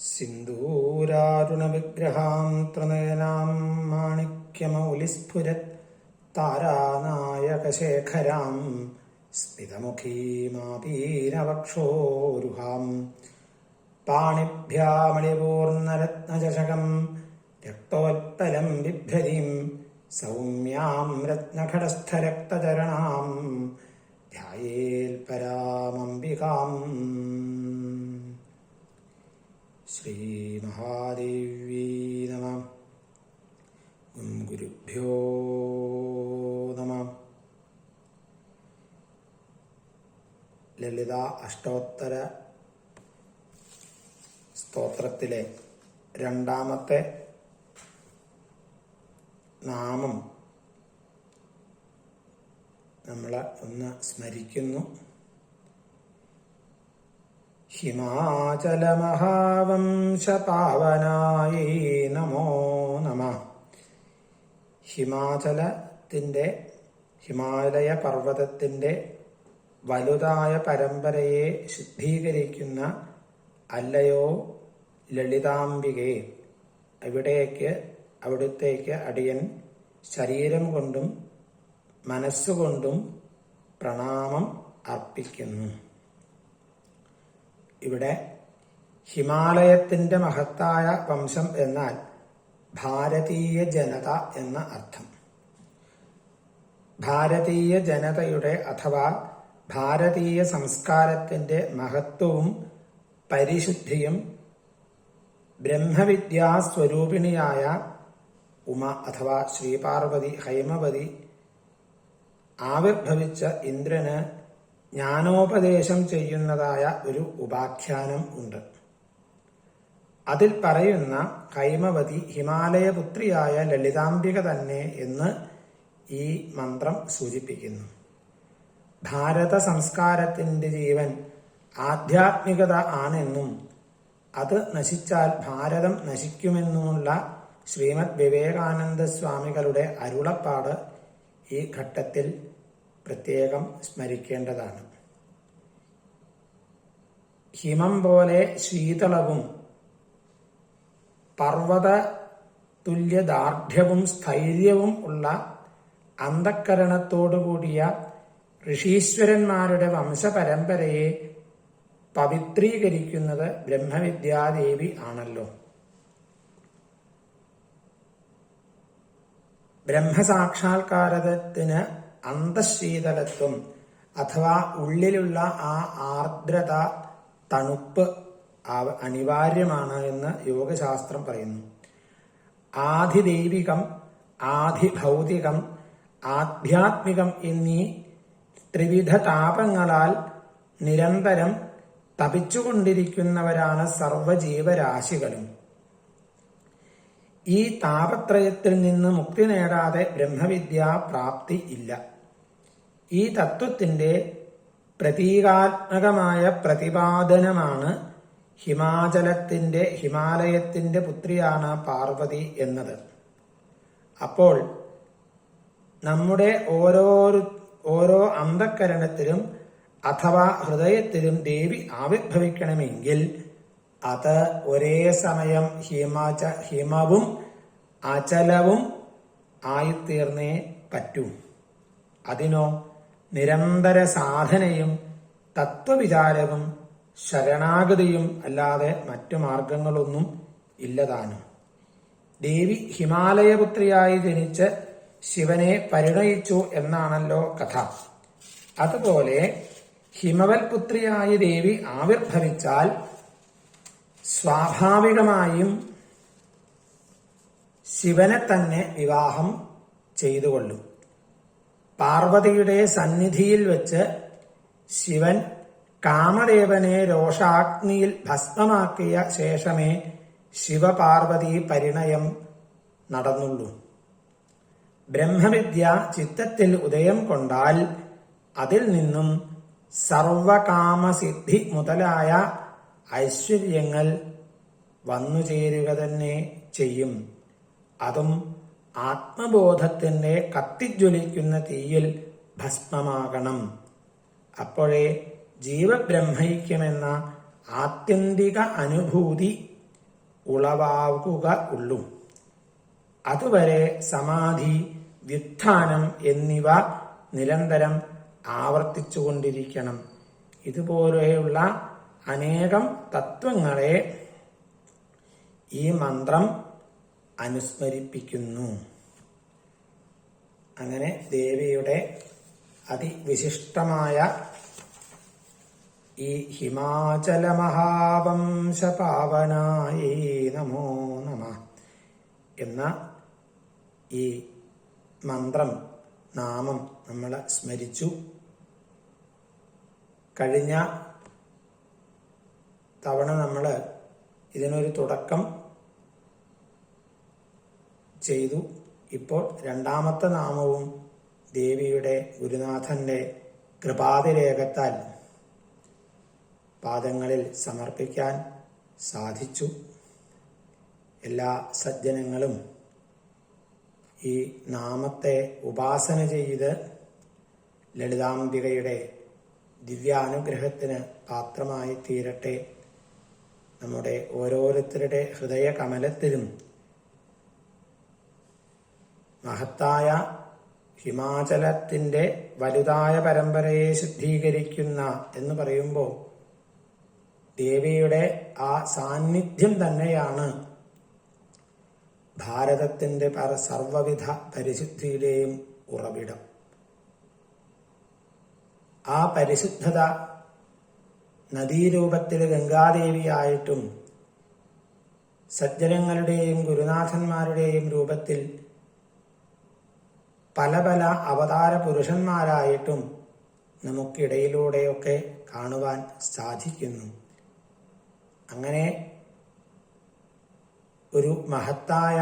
സിന്ദൂരാരുണവിഗ്രഹാം ത്രിനയനാം മാണിക്യമൗലിസ്ഫുരത് താരാനായകശേഖരാം സ്മിതമുഖീമാപീനവക്ഷോരുഹാം പാണിഭ്യാമണിപൂർണരത്നചഷകം രക്തോത്പലം ബിഭ്രതിം സൗമ്യാം രത്നഘടസ്ഥരക്തചരണാം ധ്യായേൽപരാമംബികാം. ശ്രീമഹാദേവീ നമ. ഗുരുഭ്യോ നമ. ലളിത അഷ്ടോത്തര സ്തോത്രത്തിലെ രണ്ടാമത്തെ നാമം നമ്മളെ ഒന്ന് സ്മരിക്കുന്നു. ഹിമാചലമഹാവംശപാവനായേ നമോ നമ. ഹിമാചലത്തിന്റെ ഹിമാലയ പർവതത്തിന്റെ വലുതായ പരമ്പരയെ ശുദ്ധീകരിക്കുന്ന അല്ലയോ ലളിതാംബികയെ അവിടേക്ക് അവിടുത്തേക്ക് അടിയൻ ശരീരം കൊണ്ടും മനസ്സുകൊണ്ടും പ്രണാമം അർപ്പിക്കുന്നു. ഇവിടെ ഹിമാലയത്തിന്റെ മഹത്തായ വംശം എന്നാൽ ഭാരതീയ ജനത എന്ന അർത്ഥം. ഭാരതീയ ജനതയുടെ അഥവാ ഭാരതീയ സംസ്കാരത്തിന്റെ മഹത്വവും പരിശുദ്ധിയും ബ്രഹ്മവിദ്യാസ്വരൂപിണിയായ ഉമ അഥവാ ശ്രീപാർവതി ഹൈമവതി ആവിർഭവിച്ച ഇന്ദ്രന് ജ്ഞാനോപദേശം ചെയ്യുന്നതായ ഒരു ഉപാഖ്യാനം ഉണ്ട്. അതിൽ പറയുന്ന കൈമവതി ഹിമാലയപുത്രിയായ ലളിതാംബിക തന്നെ എന്ന് ഈ മന്ത്രം സൂചിപ്പിക്കുന്നു. ഭാരത സംസ്കാരത്തിന്റെ ജീവൻ ആധ്യാത്മികത ആണെന്നും അത് നശിച്ചാൽ ഭാരതം നശിക്കുമെന്നുമുള്ള ശ്രീമദ് വിവേകാനന്ദ സ്വാമികളുടെ അരുളപ്പാട് ഈ ഘട്ടത്തിൽ പ്രത്യേകം സ്മരിക്കേണ്ടതാണ്. ഹിമം പോലെ ശീതളവും പർവത തുല്യദാർഢ്യവും സ്ഥൈര്യവും ഉള്ള അന്ധക്കരണത്തോടുകൂടിയ ഋഷീശ്വരന്മാരുടെ വംശപരമ്പരയെ പവിത്രീകരിക്കുന്നത് ബ്രഹ്മവിദ്യാദേവി ആണല്ലോ. ബ്രഹ്മസാക്ഷാത്കാരത്തിന് അന്തശീതലത്വം അഥവാ ഉള്ളിലുള്ള ആ ആർദ്രത തണുപ്പ് അനിവാര്യമാണ് എന്ന് യോഗശാസ്ത്രം പറയുന്നു. ആധിദൈവികം ആധിഭൗതികം ആധ്യാത്മികം എന്നീ ത്രിവിധ താപങ്ങളാൽ നിരന്തരം തപിച്ചുകൊണ്ടിരിക്കുന്നവരാണ് സർവജീവരാശികളും ഈ താപത്രയത്തിൽ നിന്ന് മുക്തി നേടാതെ ബ്രഹ്മവിദ്യാ പ്രാപ്തി ഇല്ല. ഈ തത്വത്തിന്റെ പ്രതീകാത്മകമായ പ്രതിപാദനമാണ് ഹിമാചലത്തിന്റെ ഹിമാലയത്തിന്റെ പുത്രിയാണ് പാർവതി എന്നത്. അപ്പോൾ നമ്മുടെ ഓരോ ഓരോ അന്ധക്കരണത്തിലും അഥവാ ഹൃദയത്തിലും ദേവി ആവിർഭവിക്കണമെങ്കിൽ അത് ഒരേ സമയം ഹിമാച ഹിമവും അചലവും ആയിത്തീർന്നേ പറ്റൂ. അതിനോ നിരന്തര സാധനയും തത്വവിചാരവും ശരണാഗതിയും അല്ലാതെ മറ്റു മാർഗങ്ങളൊന്നും ഇല്ലതാനും. ദേവി ഹിമാലയപുത്രിയായി ജനിച്ച് ശിവനെ പരിണയിച്ചു എന്നാണല്ലോ കഥ. അതുപോലെ ഹിമവൽ പുത്രിയായ ദേവി ആവിർഭവിച്ചാൽ സ്വാഭാവികമായും ശിവനെ തന്നെ വിവാഹം ചെയ്തുകൊള്ളും. പാർവതിയുടെ സന്നിധിയിൽ വെച്ച് ശിവൻ കാമദേവനെ രോഷാഗ്നിയിൽ ഭസ്മമാക്കിയ ശേഷമേ ശിവപാർവതി പരിണയം നടന്നുള്ളൂ. ബ്രഹ്മവിദ്യ ചിത്തത്തിൽ ഉദയം കൊണ്ടാൽ അതിൽ നിന്നും സർവകാമസിദ്ധി മുതലായ ഐശ്വര്യങ്ങൾ വന്നുചേരുക തന്നെ ചെയ്യും. അതും ആത്മബോധത്തിന്റെ കത്തിജ്വലിക്കുന്ന തീയിൽ ഭസ്മമാകണം. അപ്പോഴേ ജീവബ്രഹ്മൈക്യമെന്ന ആത്യന്തിക അനുഭൂതി ഉളവാകുക ഉള്ളൂ. അതുവരെ സമാധി വ്യുത്ഥാനം എന്നിവ നിരന്തരം ആവർത്തിച്ചുകൊണ്ടിരിക്കണം. ഇതുപോലെയുള്ള അനേകം തത്വങ്ങളെ ഈ മന്ത്രം അനുസ്മരിപ്പിക്കുന്നു. അങ്ങനെ ദേവിയുടെ അതിവിശിഷ്ടമായ ഈ ഹിമാചല മഹാവംശ പാവനായേ നമോ നമ എന്ന ഈ മന്ത്രം നാമം നമ്മൾ സ്മരിച്ചു. കഴിഞ്ഞ തവണ നമ്മൾ ഇതിനൊരു തുടക്കം ചെയ്തു. ഇപ്പോൾ രണ്ടാമത്തെ നാമവും ദേവിയുടെ ഗുരുനാഥന്റെ കൃപാതിരേഖത്താൽ പാദങ്ങളിൽ സമർപ്പിക്കാൻ സാധിച്ചു. എല്ലാ സജ്ജനങ്ങളും ഈ നാമത്തെ ഉപാസന ചെയ്ത് ലളിതാംബികയുടെ ദിവ്യാനുഗ്രഹത്തിന് പാത്രമായി തീരട്ടെ നമ്മുടെ ഓരോരുത്തരുടെ ഹൃദയ കമലത്തിലും മഹത്തായ ഹിമാചലത്തിന്റെ വലുതായ പരമ്പരയെ ശുദ്ധീകരിക്കുന്ന എന്ന് പറയുമ്പോൾ ദേവിയുടെ ആ സാന്നിധ്യം തന്നെയാണ് ഭാരതത്തിന്റെ പര സർവവിധ പരിശുദ്ധിയുടെയും ഉറവിടം. ആ പരിശുദ്ധത നദീരൂപത്തിൽ ഗംഗാദേവിയായിട്ടും സജ്ജനങ്ങളുടെയും ഗുരുനാഥന്മാരുടെയും രൂപത്തിൽ പല പല അവതാര പുരുഷന്മാരായിട്ടും നമുക്കിടയിലൂടെയൊക്കെ കാണുവാൻ സാധിക്കുന്നു. അങ്ങനെ ഒരു മഹത്തായ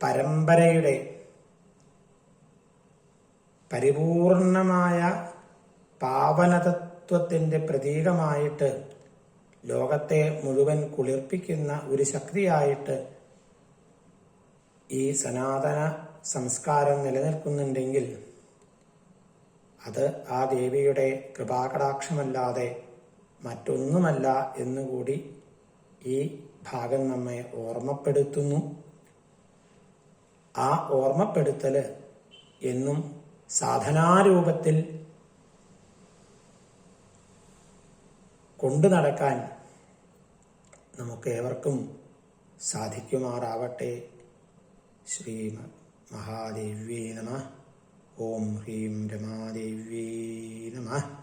പരമ്പരയുടെ പരിപൂർണമായ പാവനതത്വത്തിന്റെ പ്രതീകമായിട്ട് ലോകത്തെ മുഴുവൻ കുളിർപ്പിക്കുന്ന ഒരു ശക്തിയായിട്ട് ഈ സനാതന സംസ്കാരം നിലനിൽക്കുന്നുണ്ടെങ്കിൽ അത് ആ ദേവിയുടെ കൃപാകടാക്ഷമല്ലാതെ മറ്റൊന്നുമല്ല എന്നുകൂടി ഈ ഭാഗം നമ്മെ ഓർമ്മപ്പെടുത്തുന്നു. ആ ഓർമ്മപ്പെടുത്തൽ എന്നും സാധനാരൂപത്തിൽ കൊണ്ടു നടക്കാൻ നമുക്ക് ഏവർക്കും സാധിക്കുമാറാവട്ടെ. ശ്രീ महादेव्ये नमः ॐ ह्रीं रमादेव्ये नमः